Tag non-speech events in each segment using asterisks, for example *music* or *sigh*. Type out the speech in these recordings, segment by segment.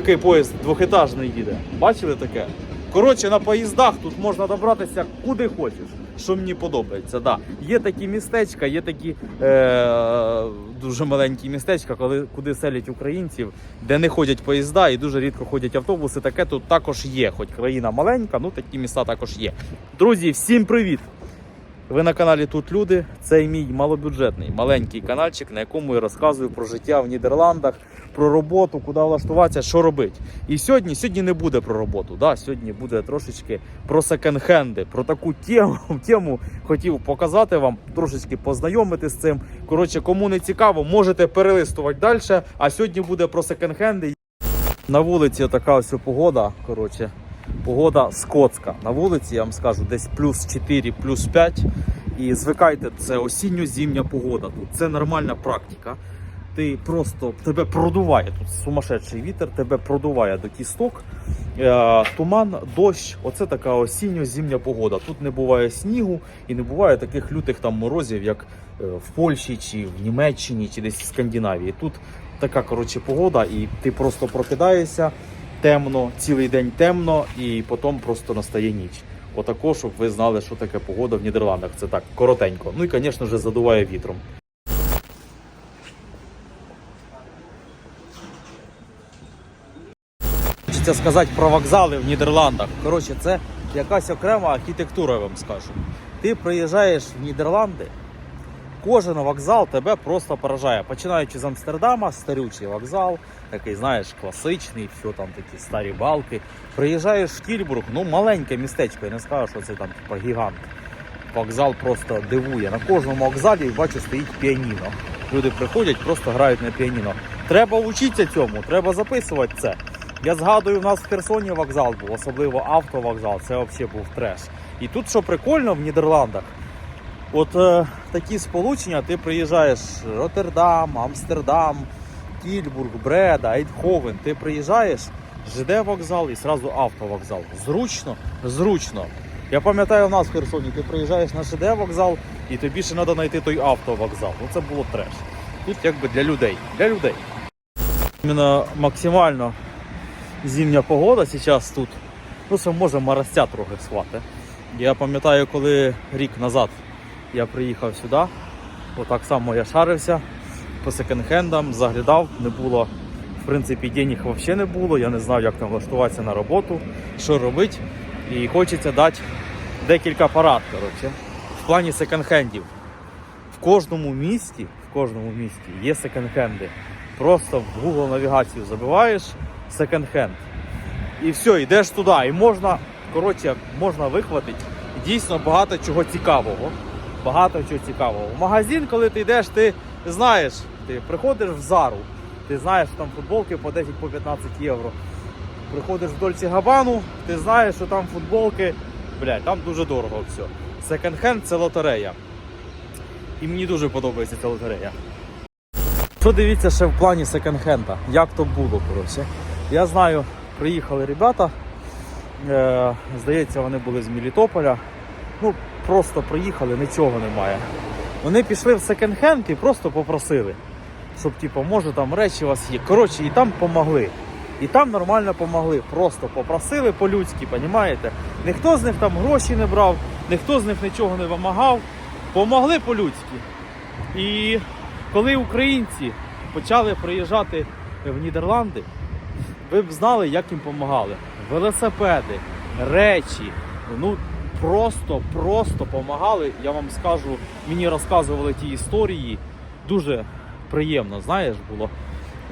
Такий поїзд двохетажний їде. Бачили таке? Коротше, на поїздах тут можна добратися куди хочеш, що мені подобається. Да. Є такі містечка, є такі е- дуже маленькі містечка, коли, куди селять українців, де не ходять поїзда і дуже рідко ходять автобуси. Таке тут також є. Хоч країна маленька, ну такі міста також є. Друзі, всім привіт! Ви на каналі Тут Люди. Це мій малобюджетний маленький каналчик, на якому я розказую про життя в Нідерландах, про роботу, куди влаштуватися, що робити. І сьогодні, сьогодні не буде про роботу. Да? Сьогодні буде трошечки про секонд-хенди, про таку тему, *laughs* тему хотів показати вам, трошечки познайомити з цим. Коротше, кому не цікаво, можете перелистувати далі. А сьогодні буде про секонд-хенди. На вулиці така ось погода. Коротше, погода скотська. На вулиці, я вам скажу, десь плюс 4, плюс 5. І звикайте, це осінньо-зімня погода. Тут це нормальна практика. Ти просто тебе продуває тут сумасшедший вітер, тебе продуває до кісток. Е, туман, дощ. Оце така осінньо-зімня погода. Тут не буває снігу і не буває таких лютих там морозів, як е, в Польщі чи в Німеччині, чи десь в Скандинавії. Тут така коротше погода, і ти просто прокидаєшся темно, цілий день темно, і потім просто настає ніч. Отако, щоб ви знали, що таке погода в Нідерландах. Це так коротенько. Ну і, звісно ж, задуває вітром. Хочеться сказати про вокзали в Нідерландах. Коротше, це якась окрема архітектура, я вам скажу. Ти приїжджаєш в Нідерланди, кожен вокзал тебе просто поражає. Починаючи з Амстердама, старючий вокзал, такий, знаєш, класичний, все там такі старі балки. Приїжджаєш в Тільбург, ну маленьке містечко, я не скажу, що це там типа гігант. Вокзал просто дивує. На кожному вокзалі бачу стоїть піаніно. Люди приходять, просто грають на піаніно. Треба вчитися цьому, треба записувати це. Я згадую, в нас в Херсоні вокзал був, особливо автовокзал. Це взагалі був треш. І тут, що прикольно в Нідерландах, от е, такі сполучення, ти приїжджаєш Роттердам, Амстердам, Тільбург, Бреда, Ейдховен. Ти приїжджаєш, ЖД вокзал і зразу автовокзал. Зручно, зручно. Я пам'ятаю, у нас в Херсоні ти приїжджаєш на ЖД вокзал і тобі ще треба знайти той автовокзал. Ну це було треш. Тут якби для людей. Для людей. Іменно максимально зимня погода зараз тут. Ну, це може морозця трохи схвати. Я пам'ятаю, коли рік назад я приїхав сюди, отак само я шарився по секонд-хендам, заглядав, не було, в принципі, денег взагалі не було, я не знав, як там влаштуватися на роботу, що робити. І хочеться дати декілька порад, коротше, в плані секонд-хендів. В кожному місті, в кожному місті є секонд-хенди. Просто в Google навігацію забиваєш секонд-хенд. І все, йдеш туди. І можна, коротше, можна вихватити дійсно багато чого цікавого. Багато чого цікавого. В магазин, коли ти йдеш, ти знаєш, ти приходиш в зару, ти знаєш, що там футболки по 10 по 15 євро. Приходиш в Дольці Габану, ти знаєш, що там футболки, блядь, там дуже дорого все. Секонд-хенд це лотерея. І мені дуже подобається ця лотерея. Що дивіться ще в плані секонд-хенда? Як то було, коротше. Я знаю, приїхали ребята. Е, здається, вони були з Мелітополя. Ну, просто приїхали, нічого немає. Вони пішли в секонд-хенд і просто попросили, щоб, типу, може там речі у вас є. Коротше, і там помогли. І там нормально помогли. Просто попросили по-людськи, понімаєте? Ніхто з них там гроші не брав, ніхто з них нічого не вимагав. Помогли по-людськи. І коли українці почали приїжджати в Нідерланди, ви б знали, як їм допомагали. Велосипеди, речі, ну просто, просто допомагали. Я вам скажу, мені розказували ті історії. Дуже приємно, знаєш, було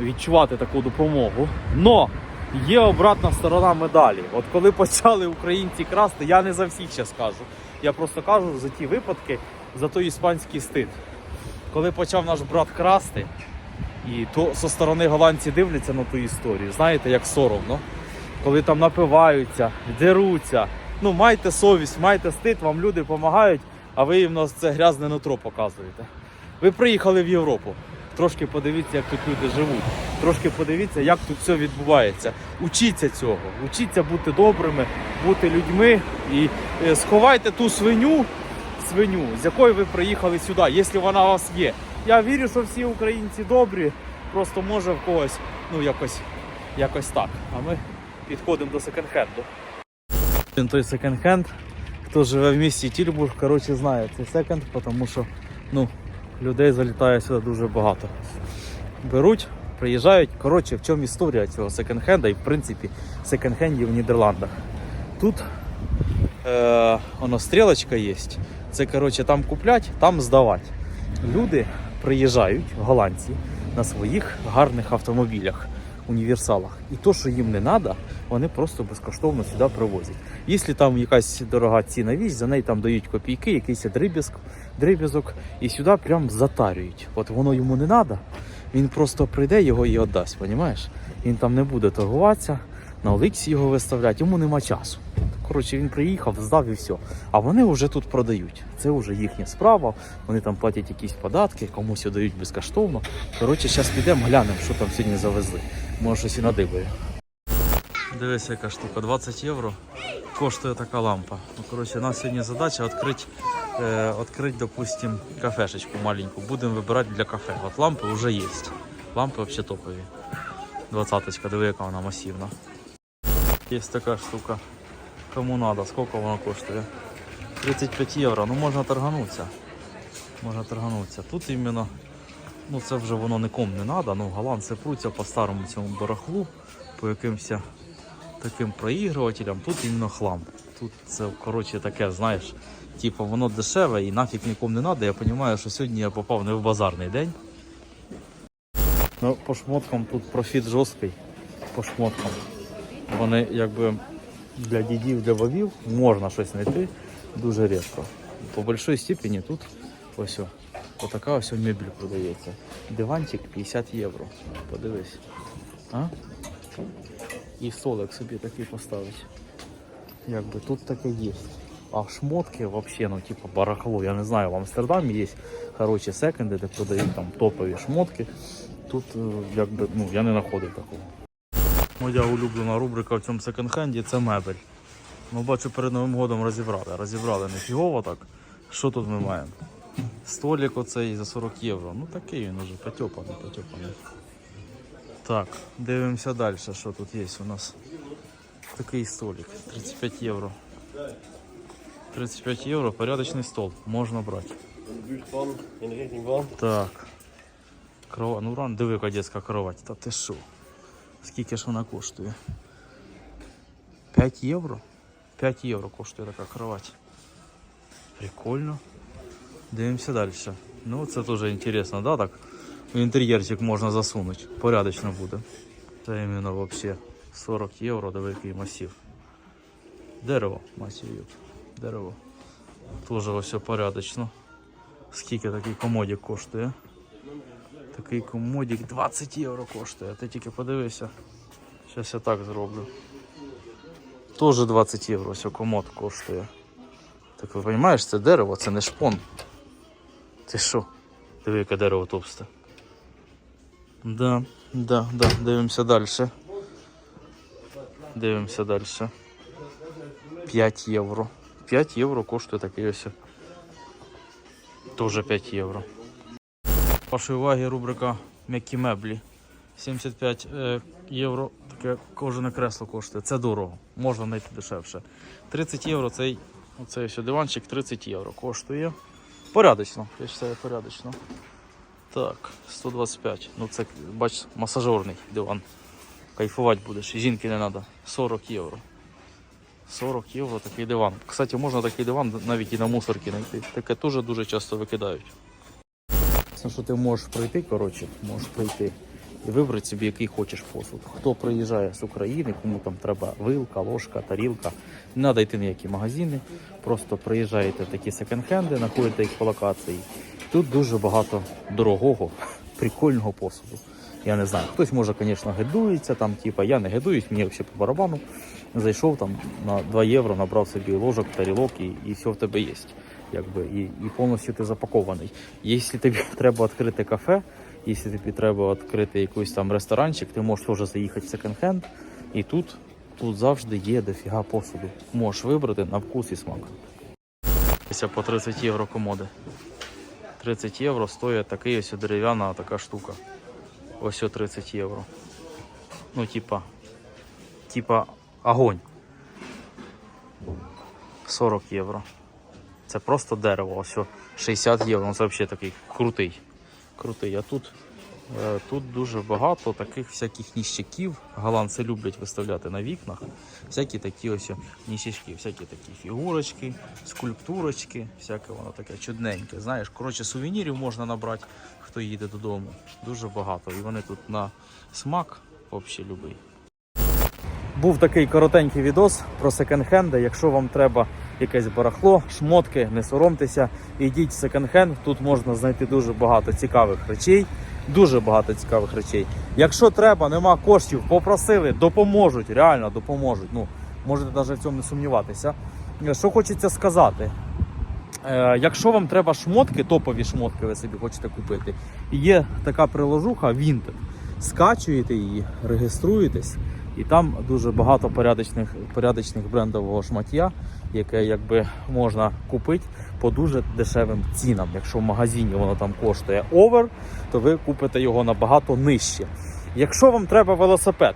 відчувати таку допомогу. Но є обратна сторона медалі. От коли почали українці красти, я не за всіх ще скажу. Я просто кажу за ті випадки, за той іспанський стид. Коли почав наш брат красти, і то зі сторони голландці дивляться на ту історію. Знаєте, як соромно. Коли там напиваються, деруться. Ну, майте совість, майте стид, вам люди допомагають, а ви їм нас це грязне нутро показуєте. Ви приїхали в Європу. Трошки подивіться, як тут люди живуть. Трошки подивіться, як тут все відбувається. Учіться цього, учіться бути добрими, бути людьми і е, сховайте ту свиню, свиню, з якої ви приїхали сюди, якщо вона у вас є. Я вірю, що всі українці добрі, просто може в когось ну якось Якось так. А ми підходимо до секонд-хенду. Той секонд-хенд. Хто живе в місті Тільбург, коротше, знає цей секонд, тому що ну, людей залітає сюди дуже багато. Беруть, приїжджають. Коротше, в чому історія цього секонд-хенда і в принципі секонд-хендів в Нідерландах. Тут е, воно стрілочка є. Це коротше там куплять, там здавати. Люди приїжджають, голландці, на своїх гарних автомобілях, універсалах. І то, що їм не треба, вони просто безкоштовно сюди привозять. Якщо там якась дорога ціна вісь, за неї там дають копійки, якийсь дріб'язок, дріб'язок, і сюди прям затарюють. От воно йому не треба, він просто прийде його і віддасть, розумієш? Він там не буде торгуватися, на Оліксі його виставляти, йому нема часу. Коротше, він приїхав, здав і все. А вони вже тут продають. Це вже їхня справа. Вони там платять якісь податки, комусь дають безкоштовно. Коротше, зараз підемо, глянемо, що там сьогодні завезли. Може щось і надибає. Дивись, яка штука, 20 євро коштує така лампа. Ну, коротше, у нас сьогодні задача відкрити, е, відкрити, допустим, кафешечку маленьку. Будемо вибирати для кафе. От лампи вже є. Лампи взагалі топові. Двадцаточка, диви, яка вона масивна. Є така штука. Кому надо, сколько воно коштує? 35 євро. Ну можна торганутися. Можна торганутися. Тут іменно, ну це вже воно нікому не треба, ну голландці пруться по старому цьому барахлу, по якимось таким проігрувателям. Тут іменно хлам. Тут це коротше таке, знаєш, типу воно дешеве і нафіг нікому не треба. Я розумію, що сьогодні я попав не в базарний день. Ну, по шмоткам тут профіт жорсткий. По шмоткам. Вони якби для дідів, для бабів можна щось знайти дуже рідко. По большой степені тут ось отака ось мебель продається. Диванчик 50 євро. Подивись. А? І столик собі такий поставить. Якби тут таке є. А шмотки вообще, ну типа барахло. Я не знаю, в Амстердамі є хороші секонди, де продають там топові шмотки. Тут е, якби ну я не знаходив такого. Моя улюблена рубрика в цьому секонд-хенді це мебель. Ну, бачу, перед Новим годом розібрали. Розібрали не фігово так. Що тут ми маємо? Столик оцей за 40 євро. Ну такий він уже потьопаний, потьопаний. Так, дивимося далі, що тут є у нас. Такий столик. 35 євро. 35 євро, порядочний стол. Можна брати. Так. Крова... Ну, ран, диви, яка дитяча кровать. Та ти що? Скільки ж вона коштує? 5 євро? 5 євро коштує така кровать. Прикольно. Дивимося далі. Ну, це теж інтересно, да, так? В інтер'єрчик можна засунути. Порядочно буде. Це іменно вообще 40 євро, диви, який масив. Дерево, масів. Дерево. Тоже все порядочно. Скільки такий комодик коштує? Такий комодик 20 євро коштує. Ти тільки подивися. Зараз я так зроблю. Тоже 20 євро ось комод коштує. Так ви розумієш, це дерево, це не шпон. Ти що? Диви, яке дерево товсте. Да, да, да, дивимося далі. Дивимося далі. 5 євро. 5 євро коштує такий ось. Тоже 5 євро. Вашої уваги рубрика м'які меблі. 75 е, євро таке кожне кресло коштує. Це дорого, можна знайти дешевше. 30 євро цей, оцей диванчик 30 євро коштує. Порядочно, я вважаю, порядочно. Так, 125. Ну це, бач, масажорний диван. Кайфувати будеш. Жінки не треба. 40 євро. 40 євро такий диван. Кстати, можна такий диван навіть і на мусорки знайти. Таке теж дуже часто викидають. Це що ти можеш пройти, коротше, можеш пройти і вибрати собі, який хочеш посуд. Хто приїжджає з України, кому там треба вилка, ложка, тарілка. Не треба йти ніякі магазини. Просто приїжджаєте в такі секонд-хенди, знаходите їх по локації. Тут дуже багато дорогого, прикольного посуду. Я не знаю. Хтось може, звісно, гидується, там, типа, я не гидуюсь, мені взагалі по барабану. Зайшов там на 2 євро, набрав собі ложок, тарілок і, і все в тебе є. Якби, і, і повністю ти запакований. Якщо тобі *laughs* треба відкрити кафе, якщо тобі треба відкрити якийсь там ресторанчик, ти можеш теж заїхати в секонд-хенд, і тут, тут завжди є дофіга посуду. Можеш вибрати на вкус і смак. Ось по 30 євро комоди. 30 євро стоїть такий ось дерев'яна така штука. Ось 30 євро. Ну, типа, типа огонь. 40 євро. Це просто дерево, ось о, 60 євро. Це взагалі такий крутий. Крутий. А тут, е, тут дуже багато таких всяких ніщаків. Голландці люблять виставляти на вікнах. Всякі такі ось ніщачки, всякі такі фігурочки, скульптурочки, всяке воно таке чудненьке. Знаєш, коротше, сувенірів можна набрати, хто їде додому. Дуже багато. І вони тут на смак взагалі любий. Був такий коротенький відос про секонд-хенди. Якщо вам треба якесь барахло, шмотки, не соромтеся, ідіть в секонд-хенд. Тут можна знайти дуже багато цікавих речей. Дуже багато цікавих речей. Якщо треба, нема коштів, попросили, допоможуть, реально допоможуть. Ну, можете навіть в цьому не сумніватися. Що хочеться сказати? Е, якщо вам треба шмотки, топові шмотки ви собі хочете купити, є така приложуха Vinted. Скачуєте її, реєструєтесь, і там дуже багато порядочних, порядочних брендового шмаття, яке якби можна купити по дуже дешевим цінам. Якщо в магазині воно там коштує овер, то ви купите його набагато нижче. Якщо вам треба велосипед,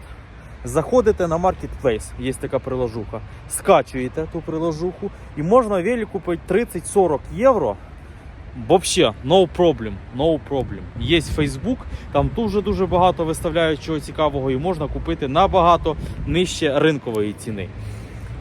Заходите на Marketplace, є така приложуха, скачуєте ту приложуху і можна велик купити 30-40 євро. Вообще, no problem, no problem. Є Facebook, там дуже дуже багато виставляють чого цікавого і можна купити набагато нижче ринкової ціни.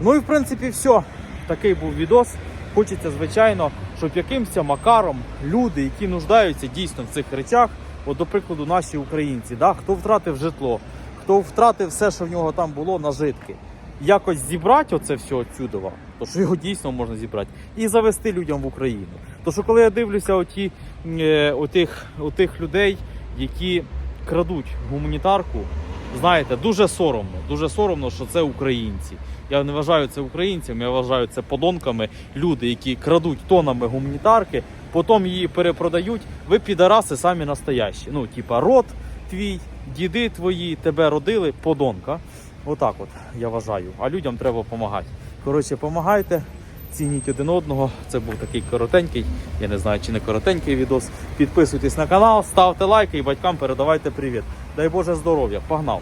Ну і в принципі все. Такий був відос. Хочеться, звичайно, щоб якимось макаром люди, які нуждаються дійсно в цих речах, от, до прикладу, наші українці, да, хто втратив житло, хто втратив все, що в нього там було, нажитки, якось зібрати оце все отсюдова, то що його дійсно можна зібрати, і завести людям в Україну. То що коли я дивлюся оті, е, отих, отих людей, які крадуть гуманітарку, знаєте, дуже соромно. Дуже соромно, що це українці. Я не вважаю це українцями, я вважаю це подонками. Люди, які крадуть тонами гуманітарки, потім її перепродають. Ви підараси самі настоящі. Ну, типа, род твій, діди твої тебе родили, подонка. Отак от я вважаю. А людям треба допомагати. Коротше, допомагайте, цініть один одного. Це був такий коротенький, я не знаю, чи не коротенький відос. Підписуйтесь на канал, ставте лайки і батькам передавайте привіт. Дай Боже здоров'я, погнав!